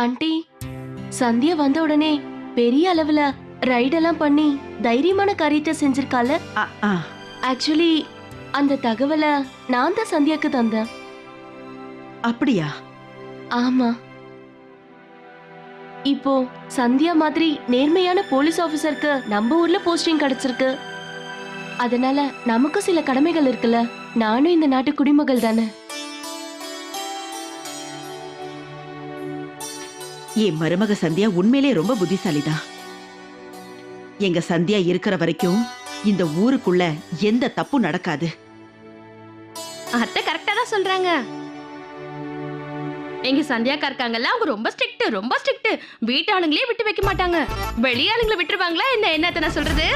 Aunty. Sandhya வந்த உடனே பெரிய அளவுல ரைடெல்லாம் பண்ணி தைரியமான காரியத்தை செஞ்சிருக்கால. ஆக்சுவலி அந்த தகவலை நான் தான் சந்தியாக்கு தந்தேன். அப்படியா? ஆமா. இப்போ சந்தியா மாதிரி நேர்மையான போலீஸ் ஆபீசருக்கு நம்ம ஊர்ல போஸ்டிங் கிடைச்சிருக்கு. அதனால நமக்கும் சில கடமைகள் இருக்குல்ல? நானும் இந்த நாட்டு குடிமகள் தானே. என் மருமக சந்தியா உண்மையிலே ரொம்ப புத்திசாலிதான் எங்க சந்தியா இருக்கிற வரைக்கும் இந்த ஊருக்குள்ள எந்த தப்பும் நடக்காது. அத்தை கரெக்டா தான் சொல்றாங்க. எங்க சந்தியாக்கா இருக்காங்கல்ல அவங்க ரொம்ப ஸ்ட்ரிக்ட் ரொம்ப ஸ்ட்ரிக்ட். வீட்டாளுங்களே விட்டு வைக்க மாட்டாங்க. வெளியாளுங்களை விட்டுருவாங்களா? என்ன என்னத்த நான் சொல்றது?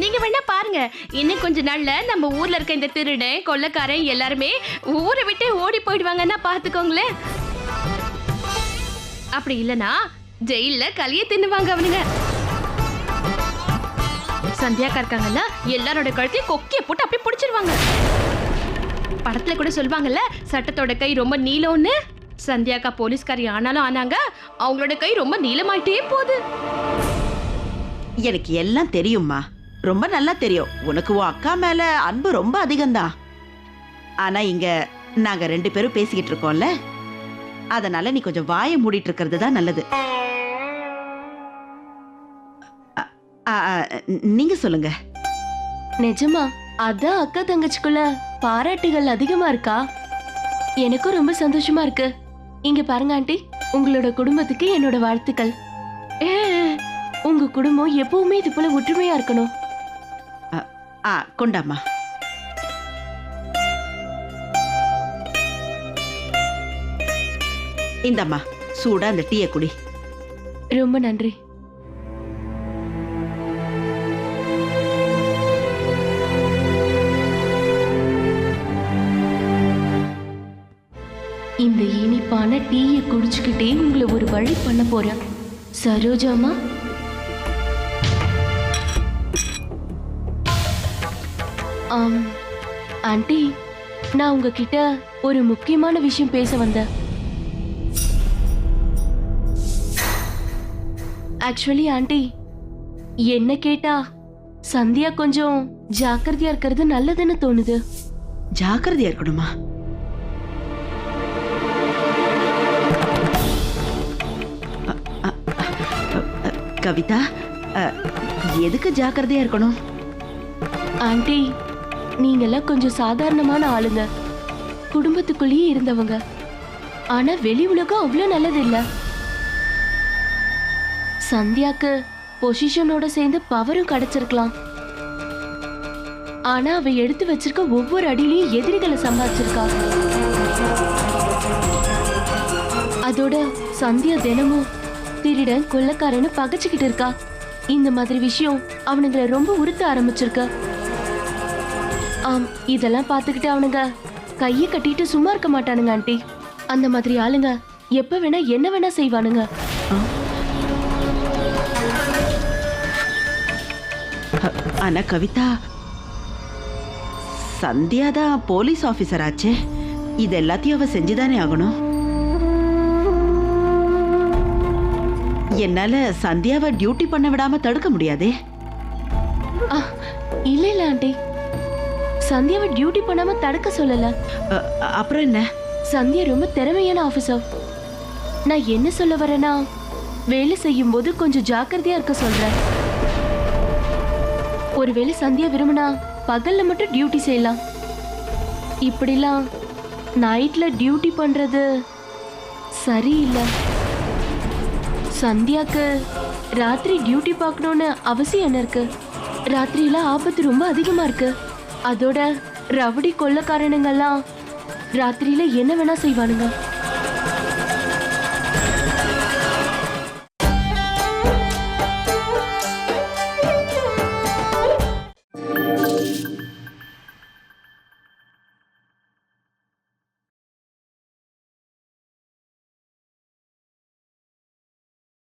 நீங்க வேணா பாருங்க. இன்னும் கொஞ்ச நாள்ல நம்ம ஊர்ல இருக்க இந்த திருடன் கொள்ளக்காரன் எல்லாருமே ஊரை விட்டு ஓடி போயிடுவாங்கன்னா பாத்துக்கோங்களேன். அப்படி இல்லனா ஜெயில்ல கலிய தின்னுவாங்க அவனுங்க. சந்தியாக்கா இருக்காங்கல்ல எல்லாரோட கழுத்தையும் கொக்கிய போட்டு அப்படியே பிடிச்சிருவாங்க. படத்துல கூட சொல்லுவாங்கல்ல சட்டத்தோட கை ரொம்ப நீளம்னு. சந்தியாக்கா போலீஸ்காரி ஆனாலும் ஆனாங்க அவங்களோட கை ரொம்ப நீளமாயிட்டே போகுது. எனக்கு எல்லாம் தெரியும்மா. ரொம்ப நல்லா தெரியும். உனக்கு உன் அக்கா மேல அன்பு ரொம்ப அதிகம்தான். ஆனா இங்க நாங்க ரெண்டு பேரும் பேசிக்கிட்டு இருக்கோம்ல. அதனால நீ கொஞ்சம் வாயை மூடிட்டு இருக்கிறது தான் நல்லது. நீங்க சொல்லுங்க. நிஜமா அதான் அக்கா தங்கச்சிக்குள்ள பாராட்டுகள் அதிகமா இருக்கா? எனக்கும் ரொம்ப சந்தோஷமா இருக்கு. இங்க பாருங்க ஆண்டி. உங்களோட குடும்பத்துக்கு என்னோட வாழ்த்துக்கள். உங்க குடும்பம் எப்பவுமே இது போல ஒற்றுமையா இருக்கணும். ஆ இந்தம்மா சூடா அந்த டீயை குடி. ரொம்ப நன்றி. இந்த இனிப்பான டீயை குடிச்சுக்கிட்டே உங்களை ஒரு வழி பண்ண போறேன். சரோஜாமா ஆம் ஆண்டி நான் உங்ககிட்ட ஒரு முக்கியமான விஷயம் பேச வந்தேன். ஆக்சுவலி ஆண்டி என்ன கேட்டா சந்தியா கொஞ்சம் ஜாக்கிரதையா இருக்கிறது நல்லதுன்னு தோணுது. ஜாக்கிரதையா இருக்கணுமா? கவிதா எதுக்கு ஜாக்கிரதையா இருக்கணும்? ஆண்டி நீங்கெல்லாம் கொஞ்சம் சாதாரணமான ஆளுங்க. குடும்பத்துக்குள்ளேயே இருந்தவங்க. ஆனா வெளி உலகம் அவ்வளோ நல்லது இல்ல சந்தியாக்கு பொசிஷனோட சேர்ந்து பவரும் கிடைச்சிருக்கலாம். ஆனா அவ எடுத்து வச்சிருக்க ஒவ்வொரு அடியிலையும் எதிரிகளை சம்பாதிச்சிருக்கா. அதோட சந்தியா தினமும் திருடன் கொள்ளக்காரன்னு பகைச்சுக்கிட்டு இருக்கா. இந்த மாதிரி விஷயம் அவனுங்களை ரொம்ப உறுத்த ஆரம்பிச்சிருக்க. ஆம் இதெல்லாம் பார்த்துக்கிட்டு அவனுங்க கையை கட்டிட்டு சும்மா இருக்க மாட்டானுங்க ஆண்டி. அந்த மாதிரி ஆளுங்க எப்ப வேணா என்ன வேணா செய்வானுங்க. ஆனா கவிதா சந்தியா தான் போலீஸ் ஆபீசர் ஆச்சே. இது எல்லாத்தையும் அவ செஞ்சுதானே ஆகணும். என்னால சந்தியாவை டியூட்டி பண்ண விடாம தடுக்க முடியாதே. இல்ல இல்ல ஆண்டி. சந்தியாவை டியூட்டி பண்ணாம தடுக்க சொல்லல. அப்புறம் என்ன? சந்தியா ரொம்ப திறமையான ஆபீசர். நான் என்ன சொல்ல வரேன்னா வேலை செய்யும் போது கொஞ்சம் ஜாக்கிரதையா இருக்க சொல்றேன். ஒருவேளை சந்தியா விரும்பினா பகல்ல மட்டும் டியூட்டி செய்யலாம். இப்படிலாம் நைட்ல டியூட்டி பண்றது சரியில்லை. சந்தியாக்கு ராத்திரி டியூட்டி பார்க்கணும்னு அவசியம் என்ன இருக்கு? ராத்திரியில ஆபத்து ரொம்ப அதிகமா இருக்கு. அதோட ரவுடி கொள்ளக்காரனுங்கெல்லாம் ராத்திரியில என்ன வேணா செய்வானுங்க.